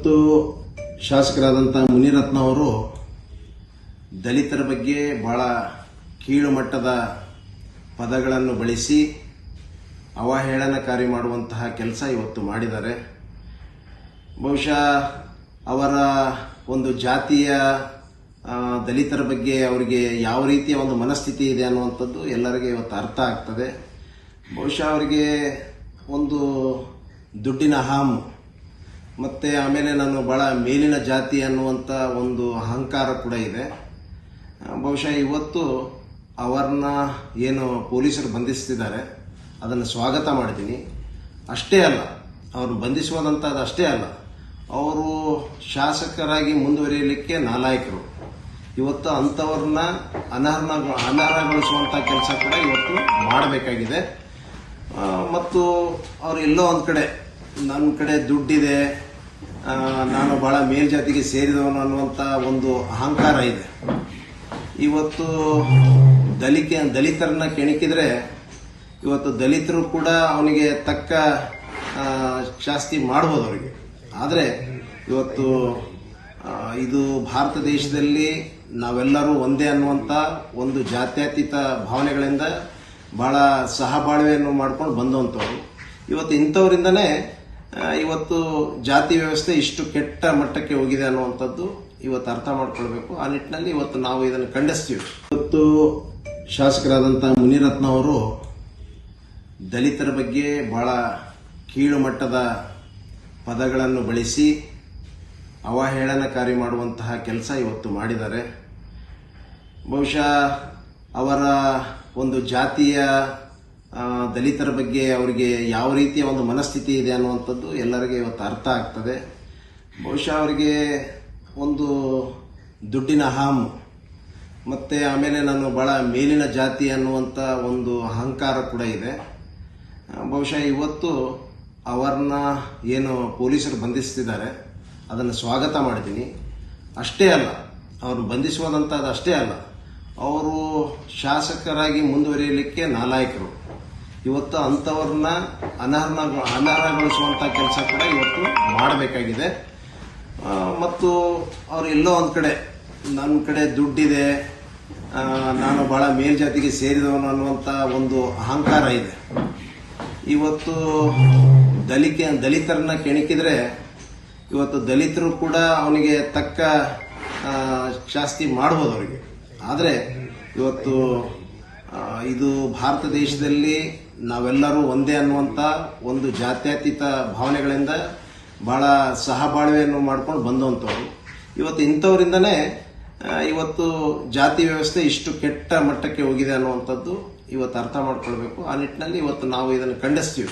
ಇವತ್ತು ಶಾಸಕರಾದಂಥ ಮುನಿರತ್ನ ಅವರು ದಲಿತರ ಬಗ್ಗೆ ಬಹಳ ಕೀಳು ಮಟ್ಟದ ಪದಗಳನ್ನು ಬಳಸಿ ಅವಹೇಳನಕಾರಿ ಮಾಡುವಂತಹ ಕೆಲಸ ಇವತ್ತು ಮಾಡಿದ್ದಾರೆ. ಬಹುಶಃ ಅವರ ಒಂದು ಜಾತಿಯ ದಲಿತರ ಬಗ್ಗೆ ಅವರಿಗೆ ಯಾವ ರೀತಿಯ ಒಂದು ಮನಸ್ಥಿತಿ ಇದೆ ಅನ್ನುವಂಥದ್ದು ಎಲ್ಲರಿಗೆ ಇವತ್ತು ಅರ್ಥ ಆಗ್ತದೆ. ಬಹುಶಃ ಅವರಿಗೆ ಒಂದು ದುಡ್ಡಿನ ಹಾಮು ಮತ್ತು ಆಮೇಲೆ ನಾನು ಭಾಳ ಮೇಲಿನ ಜಾತಿ ಅನ್ನುವಂಥ ಒಂದು ಅಹಂಕಾರ ಕೂಡ ಇದೆ. ಬಹುಶಃ ಇವತ್ತು ಅವರನ್ನ ಏನು ಪೊಲೀಸರು ಬಂಧಿಸ್ತಿದ್ದಾರೆ, ಅದನ್ನು ಸ್ವಾಗತ ಮಾಡಿದ್ದೀನಿ. ಅಷ್ಟೇ ಅಲ್ಲ, ಅವರು ಬಂಧಿಸುವಂಥದ್ದು ಅಷ್ಟೇ ಅಲ್ಲ, ಅವರು ಶಾಸಕರಾಗಿ ಮುಂದುವರಿಯಲಿಕ್ಕೆ ನಾಲಾಯಕರು. ಇವತ್ತು ಅಂಥವ್ರನ್ನ ಅನರ್ಹ ಅನರ್ಹಗೊಳಿಸುವಂಥ ಕೆಲಸ ಕೂಡ ಇವತ್ತು ಮಾಡಬೇಕಾಗಿದೆ. ಮತ್ತು ಅವ್ರು ಎಲ್ಲೋ ಒಂದು ಕಡೆ ನನ್ನ ಕಡೆ ದುಡ್ಡಿದೆ ನಾನು ಬಹಳ ಮೇಲ್ಜಾತಿಗೆ ಸೇರಿದವನು ಅನ್ನುವಂಥ ಒಂದು ಅಹಂಕಾರ ಇದೆ. ಇವತ್ತು ದಲಿಕೆ, ದಲಿತರನ್ನ ಕೆಣಕಿದ್ರೆ ಇವತ್ತು ದಲಿತರು ಕೂಡ ಅವನಿಗೆ ತಕ್ಕ ಶಾಸ್ತಿ ಮಾಡ್ಬೋದು ಅವರಿಗೆ. ಆದರೆ ಇವತ್ತು ಇದು ಭಾರತ ದೇಶದಲ್ಲಿ ನಾವೆಲ್ಲರೂ ಒಂದೇ ಅನ್ನುವಂಥ ಒಂದು ಜಾತ್ಯತೀತ ಭಾವನೆಗಳಿಂದ ಬಹಳ ಸಹಬಾಳ್ವೆಯನ್ನು ಮಾಡ್ಕೊಂಡು ಬಂದಂಥವ್ರು ಇವತ್ತು ಇಂಥವರಿಂದನೇ ಇವತ್ತು ಜಾತಿ ವ್ಯವಸ್ಥೆ ಇಷ್ಟು ಕೆಟ್ಟ ಮಟ್ಟಕ್ಕೆ ಹೋಗಿದೆ ಅನ್ನುವಂಥದ್ದು ಇವತ್ತು ಅರ್ಥ ಮಾಡ್ಕೊಳ್ಬೇಕು. ಆ ನಿಟ್ಟಿನಲ್ಲಿ ಇವತ್ತು ನಾವು ಇದನ್ನು ಖಂಡಿಸ್ತೀವಿ. ಇವತ್ತು ಶಾಸಕರಾದಂಥ ಮುನಿರತ್ನ ಅವರು ದಲಿತರ ಬಗ್ಗೆ ಬಹಳ ಕೀಳು ಮಟ್ಟದ ಪದಗಳನ್ನು ಬಳಸಿ ಅವಹೇಳನಕಾರಿ ಮಾಡುವಂತಹ ಕೆಲಸ ಇವತ್ತು ಮಾಡಿದ್ದಾರೆ. ಬಹುಶಃ ಅವರ ಒಂದು ಜಾತಿಯ ದಲಿತರ ಬಗ್ಗೆ ಅವರಿಗೆ ಯಾವ ರೀತಿಯ ಒಂದು ಮನಸ್ಥಿತಿ ಇದೆ ಅನ್ನುವಂಥದ್ದು ಎಲ್ಲರಿಗೆ ಇವತ್ತು ಅರ್ಥ ಆಗ್ತದೆ. ಬಹುಶಃ ಅವರಿಗೆ ಒಂದು ದುಡ್ಡಿನ ಹಾಮು, ಮತ್ತು ಆಮೇಲೆ ನಾನು ಭಾಳ ಮೇಲಿನ ಜಾತಿ ಅನ್ನುವಂಥ ಒಂದು ಅಹಂಕಾರ ಕೂಡ ಇದೆ. ಬಹುಶಃ ಇವತ್ತು ಅವರನ್ನ ಏನು ಪೊಲೀಸರು ಬಂಧಿಸ್ತಿದ್ದಾರೆ, ಅದನ್ನು ಸ್ವಾಗತ ಮಾಡಿದ್ದೀನಿ. ಅಷ್ಟೇ ಅಲ್ಲ, ಅವರು ಬಂಧಿಸುವಂಥದ್ದು ಅಷ್ಟೇ ಅಲ್ಲ, ಅವರು ಶಾಸಕರಾಗಿ ಮುಂದುವರಿಯಲಿಕ್ಕೆ ನಾಲಾಯಕರು. ಇವತ್ತು ಅಂಥವ್ರನ್ನ ಅನರ್ಹ ಅನರ್ಹಗೊಳಿಸುವಂಥ ಕೆಲಸ ಕೂಡ ಇವತ್ತು ಮಾಡಬೇಕಾಗಿದೆ. ಮತ್ತು ಅವ್ರು ಎಲ್ಲೋ ಒಂದು ಕಡೆ ನನ್ನ ಕಡೆ ದುಡ್ಡಿದೆ ನಾನು ಬಹಳ ಮೇಲ್ಜಾತಿಗೆ ಸೇರಿದವನು ಅನ್ನುವಂಥ ಒಂದು ಅಹಂಕಾರ ಇದೆ. ಇವತ್ತು ದಲಿಕೆ, ದಲಿತರನ್ನ ಕೆಣಕಿದ್ರೆ ಇವತ್ತು ದಲಿತರು ಕೂಡ ಅವನಿಗೆ ತಕ್ಕ ಶಾಸ್ತಿ ಮಾಡ್ಬೋದು ಅವರಿಗೆ. ಆದರೆ ಇವತ್ತು ಇದು ಭಾರತ ದೇಶದಲ್ಲಿ ನಾವೆಲ್ಲರೂ ಒಂದೇ ಅನ್ನುವಂಥ ಒಂದು ಜಾತ್ಯತೀತ ಭಾವನೆಗಳಿಂದ ಬಹಳ ಸಹಬಾಳ್ವೆಯನ್ನು ಮಾಡ್ಕೊಂಡು ಬಂದವಂಥವ್ರು. ಇವತ್ತು ಇಂಥವರಿಂದನೇ ಇವತ್ತು ಜಾತಿ ವ್ಯವಸ್ಥೆ ಇಷ್ಟು ಕೆಟ್ಟ ಮಟ್ಟಕ್ಕೆ ಹೋಗಿದೆ ಅನ್ನುವಂಥದ್ದು ಇವತ್ತು ಅರ್ಥ ಮಾಡ್ಕೊಳ್ಬೇಕು. ಆ ನಿಟ್ಟಿನಲ್ಲಿ ಇವತ್ತು ನಾವು ಇದನ್ನು ಖಂಡಿಸ್ತೀವಿ.